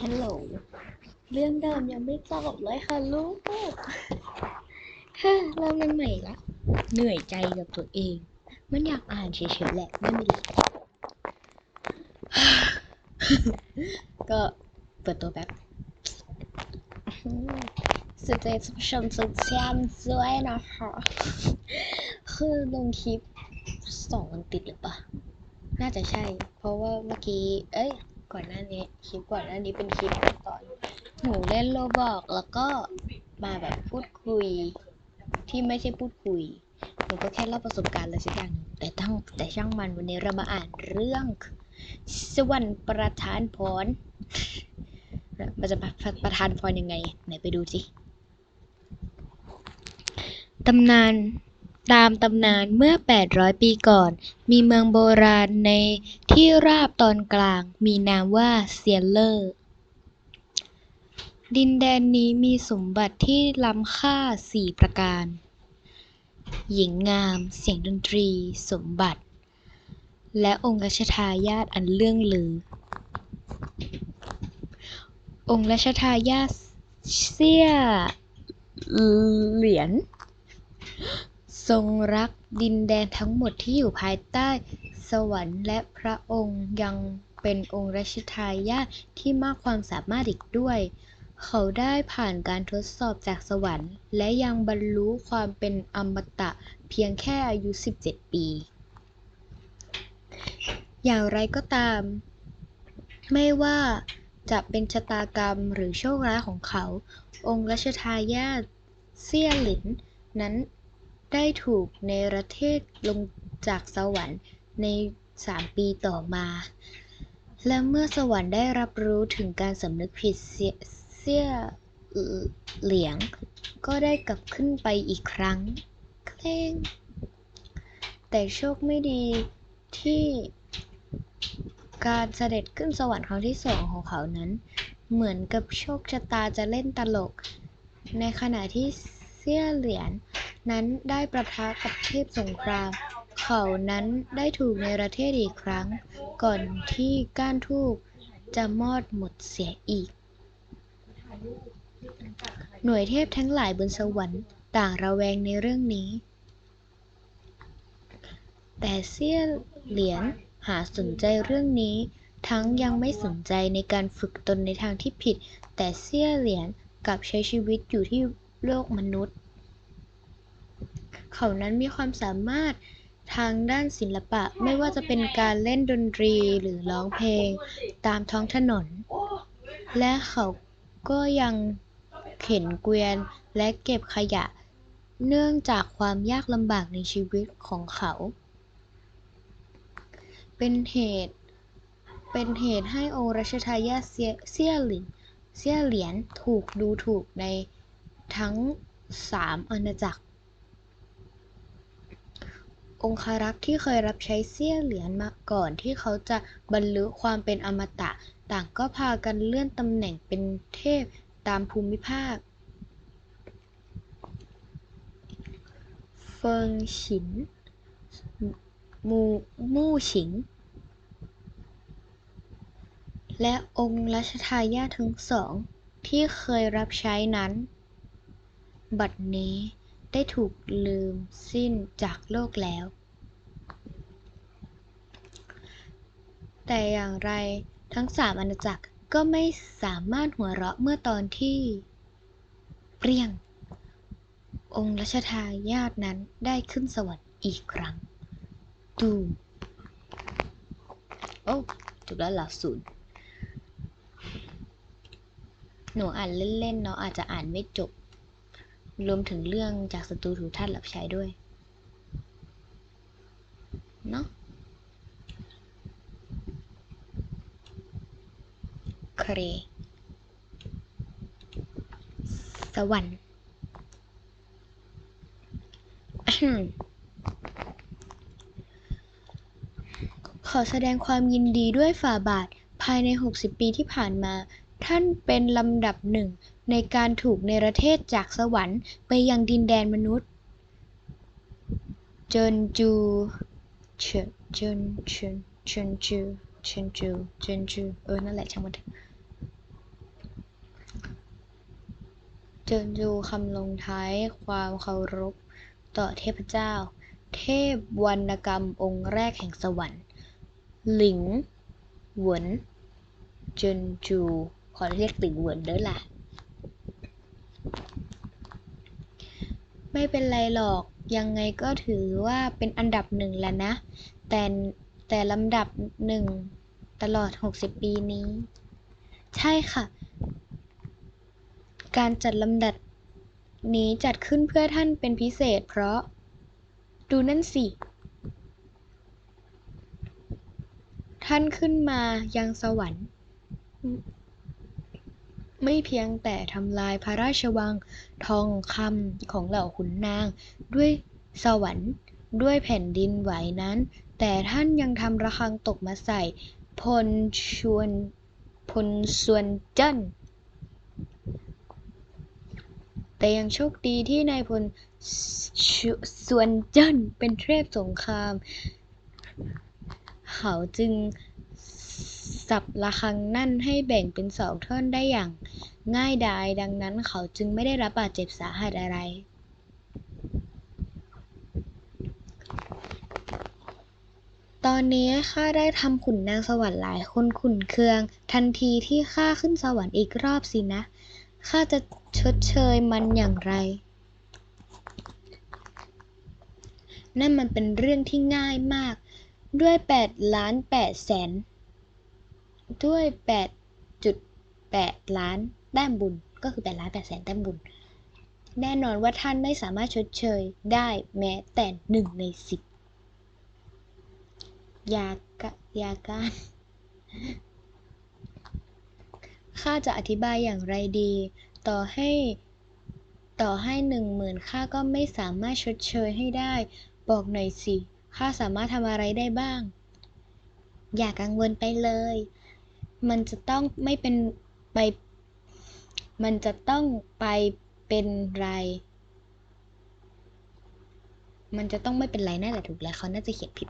ฮัลโหล เรื่องเดิมยังไม่จบเลยค่ะลูกค่ะเริ่มกันใหม่ละ เหนื่อยใจกับตัวเอง มันอยากอ่านเฉยๆแหละ ไม่มีไรก็เปิดตัวแบบสุดใจผู้ชมสุดแซมด้วยนะคะคือลงคลิปสองวันติดหรือปะน่าจะใช่ เพราะว่าเมื่อกี้ เอ้ย ก่อนหน้านี้คลิปก่อนหน้านี้เป็นคลิปตอนหนูเล่นโลบอกแล้วก็มาแบบพูดคุย ที่ไม่ใช่พูดคุยหนูก็แค่เล่าประสบการณ์อะไรสักอย่างแต่ทั้งแต่ช่างมันวันนี้เรามาอ่านเรื่อง สวรรค์ประทานพรมันจะประประทานพรยังไง ไหนไปดูสิตำนาน ตามตำนานเมื่อ 800 ปีก่อน มีเมืองโบราณในที่ราบตอนกลาง มีนามว่าเซียนเลอร์ ดินแดนนี้มีสมบัติที่ล้ำค่าสี่ประการ หญิงงาม เสียงดนตรี สมบัติ และองค์รัชทายาทอันเลื่องลือ องค์รัชทายาทเสี้ยเหรียญ ทรงรักดินแดนทั้งหมดที่อยู่ภายใต้สวรรค์และพระองค์ยังเป็นองค์รัชทายาทที่มากความสามารถอีกด้วย เขาได้ผ่านการทดสอบจากสวรรค์ และยังบรรลุความเป็นอมตะเพียงแค่อายุ 17 ปี อย่างไรก็ตาม ไม่ว่าจะเป็นชะตากรรมหรือโชคร้ายของเขา องค์รัชทายาทเซี่ยหลินนั้น ได้ถูกเนรเทศลงจากสวรรค์ในสามปีต่อมา และเมื่อสวรรค์ได้รับรู้ถึงการสำนึกผิดเสียเสี้ยเหลียง ก็ได้กลับขึ้นไปอีกครั้งเคร่งแต่โชคไม่ดีที่การเสด็จขึ้นสวรรค์ครั้งที่สองของเขานั้น เหมือนกับโชคชะตาจะเล่นตลก ในขณะที่เสี้ยเหรียญ นั้นได้ประทะกับเทพสงคราม เขานั้นได้ถูกในประเทศอีกครั้ง ก่อนที่ก้านทูบจะมอดหมดเสียอีก หน่วยเทพทั้งหลายบนสวรรค์ต่างระแวงในเรื่องนี้ แต่เซี่ยเหลียนหาสนใจเรื่องนี้ ทั้งยังไม่สนใจในการฝึกตนในทางที่ผิด แต่เซี่ยเหลียนกลับใช้ชีวิตอยู่ที่โลกมนุษย์ เขานั้นมีความสามารถทางด้านศิลปะ ไม่ว่าจะเป็นการเล่นดนตรีหรือร้องเพลงตามท้องถนน และเขาก็ยังเข็นเกวียนและเก็บขยะ เนื่องจากความยากลำบากในชีวิตของเขา เป็นเหตุ เป็นเหตุให้โอรัชทายาเซียหลินเซียเหลียนถูกดูถูกในทั้งสามอาณาจักร องคารักษ์ที่เคยรับใช้เซี่ยเหลียนมาก่อนที่เขาจะบรรลุความเป็นอมตะ ต่างก็พากันเลื่อนตำแหน่งเป็นเทพตามภูมิภาค เฟิงฉิน มูมู่ฉิง และองค์รัชทายาททั้งสองที่เคยรับใช้นั้น บัดนี้ ได้ถูกลืมสิ้นจากโลกแล้ว แต่อย่างไรทั้งสามอาณาจักรก็ไม่สามารถหัวเราะเมื่อตอนที่ เปรี้ยง องค์รัชทายาทนั้นได้ขึ้นสวรรค์อีกครั้ง ตูมโอ้จบแล้วหลักสูตรหนูอ่านเล่นๆเนาะอาจจะอ่านไม่จบ รวมถึงเรื่องจากศัตรูถูกท่านหลับใช้ด้วย เนาะเครสวรรค์ขอแสดงความยินดีด้วยฝ่าบาทภายใน 60 ปีที่ผ่านมา ท่านเป็นลำดับหนึ่ง ในการถูกเนรเทศจากสวรรค์ไปยังดินแดนมนุษย์ เจินจูเฉินเจินเฉินเฉินจูเฉินจูเจินจูเออ นั่นแหละช่างมันเถอะจนจูคำลงท้ายความเคารพต่อเทพเจ้า เทพวรรณกรรมองค์แรกแห่งสวรรค์ หลิง หวน เจินจู ขอเรียกติ่งหวนเด้อล่ะ ไม่เป็นไรหรอก ยังไงก็ถือว่าเป็นอันดับหนึ่งแล้วนะ แต่แต่ลำดับหนึ่งตลอด 60 ปีนี้ ใช่ค่ะ การจัดลำดับนี้จัดขึ้นเพื่อท่านเป็นพิเศษ เพราะ ดูนั่นสิ ท่านขึ้นมายังสวรรค์ ไม่เพียงแต่ทำลายพระราชวังทองคำของเหล่าขุนนาง ด้วยสวรรค์ด้วยแผ่นดินไหวนั้น แต่ท่านยังทำระฆังตกมาใส่ พลชวนพลส่วนเจิ้นแต่ยังโชคดีที่นายพลชสวนเจิ้นเป็นเทพสงคราม เขาจึง สับระฆังนั่นให้แบ่งเป็นสองท่อนได้อย่างง่ายดาย ดังนั้นเขาจึงไม่ได้รับบาดเจ็บสาหัสอะไร ตอนนี้ข้าได้ทำขุนนางสวรรค์หลายคนขุนเคือง ทันทีที่ข้าขึ้นสวรรค์อีกรอบสินะ ข้าจะชดเชยมันอย่างไร นั่นมันเป็นเรื่องที่ง่ายมากด้วย 8 ล้าน8แสน ด้วย 8.8 ล้านแต้มบุญ ก็คือ 8 ล้าน8แสนแต้มบุญ แน่นอนว่าท่านไม่สามารถชดเชยได้แม้แต่หนึ่งในสิบยากะยาการข้าจะอธิบายอย่างไรดี ต่อให้ต่อให้หนึ่งหมื่นข้าก็ไม่สามารถชดเชยให้ได้ บอกหน่อยสิข้าสามารถทำอะไรได้บ้าง อย่ากังวลไปเลย มันจะต้องไม่เป็นไป มันจะต้องไปเป็นไร มันจะต้องไม่เป็นไรนั่นแหละถูกแล้วเขาน่าจะเขียนผิด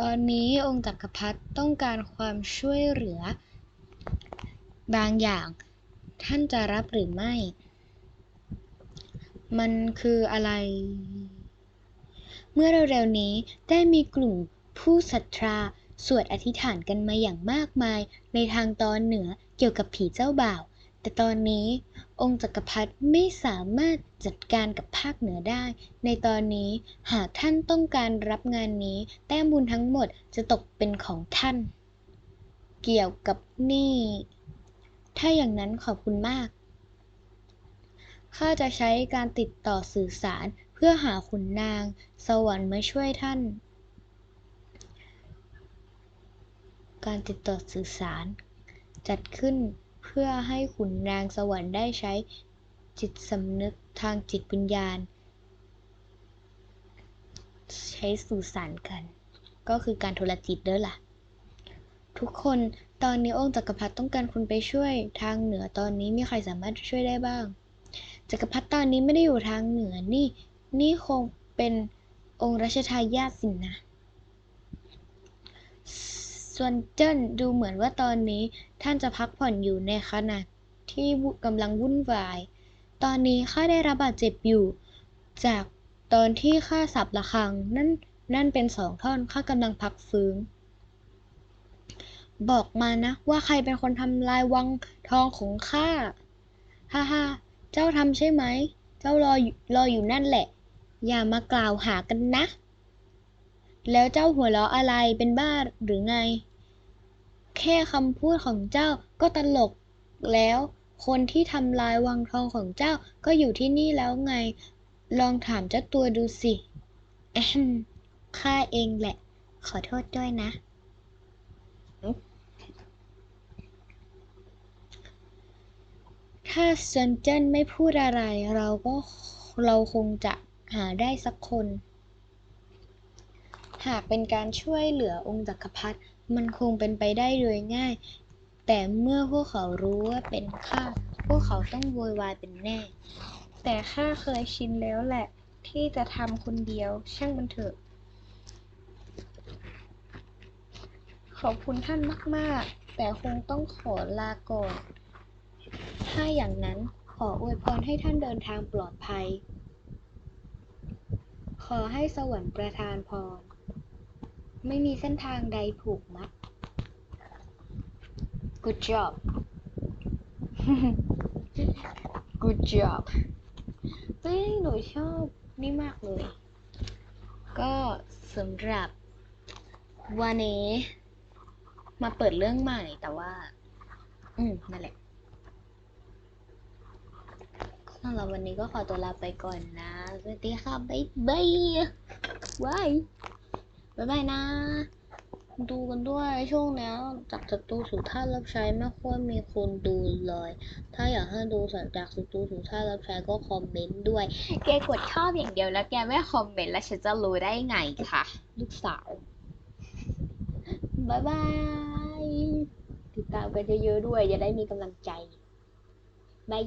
ตอนนี้องค์จักรพรรดิต้องการความช่วยเหลือ บางอย่าง ท่านจะรับหรือไม่ มันคืออะไร เมื่อเร็วๆนี้ได้มีกลุ่มผู้ศรัทธา สวดอธิษฐานกันมาอย่างมากมายในทางตอนเหนือเกี่ยวกับผีเจ้าบ่าว แต่ตอนนี้ องค์จักรพรรดิไม่สามารถจัดการกับภาคเหนือได้ ในตอนนี้หากท่านต้องการรับงานนี้ แต้มบุญทั้งหมดจะตกเป็นของท่าน เกี่ยวกับนี่ ถ้าอย่างนั้นขอบคุณมากข้าจะใช้การติดต่อสื่อสารเพื่อหาขุนนาง สวรรค์มาช่วยท่าน การติดต่อสื่อสาร จัดขึ้นเพื่อให้ขุนนางสวรรค์ได้ใช้จิตสำนึกทางจิตวิญญาณ ใช้สื่อสารกัน ก็คือการโทรจิตเด้อล่ะ ทุกคนตอนนี้องค์จักรพรรดิต้องการคุณไปช่วยทางเหนือตอนนี้มีใครสามารถช่วยได้บ้าง จักรพรรดิตอนนี้ไม่ได้อยู่ทางเหนือนี่ นี่คงเป็นองค์รัชทายาทสินะ ส่วนเจิ้นดูเหมือนว่าตอนนี้ท่านจะพักผ่อนอยู่ในขณะที่กำลังวุ่นวาย ตอนนี้ข้าได้รับบาดเจ็บอยู่ จากตอนที่ข้าสับระฆัง นั่นนั่นเป็นสองท่อนข้ากำลังพักฟื้นบอกมานะ ว่าใครเป็นคนทำลายวังทองของข้าฮ่าฮ่าเจ้าทำใช่ไหม เจ้ารอรออยู่นั่นแหละ อย่ามากล่าวหากันนะ แล้วเจ้าหัวเราะอะไรเป็นบ้าหรือไง แค่คำพูดของเจ้าก็ตลกแล้ว คนที่ทำลายวังทองของเจ้าก็อยู่ที่นี่แล้วไง ลองถามเจ้าตัวดูสิแอมข้าเองแหละ ขอโทษด้วยนะ ถ้าเซนเจิ้นไม่พูดอะไรเราก็เราคงจะหาได้สักคน หากเป็นการช่วยเหลือองค์จักรพรรดิมันคงเป็นไปได้โดยง่าย แต่เมื่อพวกเขารู้ว่าเป็นข้า พวกเขาต้องโวยวายเป็นแน่ แต่ข้าเคยชินแล้วแหละ ที่จะทำคนเดียว ช่างมันเถอะ ขอบคุณท่านมาก ๆ แต่คงต้องขอลาก่อน ถ้าอย่างนั้นขออวยพรให้ท่านเดินทางปลอดภัย ขอให้สวรรค์ประทานพร ไม่มีเส้นทางใดผูกมัด Good job Good job เฮ้ย หนูชอบนี่มากเลย ก็สำหรับวันนี้มาเปิดเรื่องใหม่แต่ว่า อืม นั่นแหละสำหรับวันนี้ก็ขอตัวลาไปก่อนนะ สวัสดีค่ะ บ๊ายบายบาย บ๊ายบายนะ ดูกันด้วยช่วงนี้จากศัตรูสู่ท่านรับใช้ไม่ค่อยมีคนดูเลย ถ้าอยากให้ดูสัญจากศัตรูสู่ท่านรับใช้ก็คอมเมนต์ด้วย แกกดชอบอย่างเดียวแล้วแกไม่คอมเมนต์แล้วฉันจะรู้ได้ไงคะลูกสาวบ๊ายบาย ติดตามกันเยอะๆด้วยจะได้มีกำลังใจบาย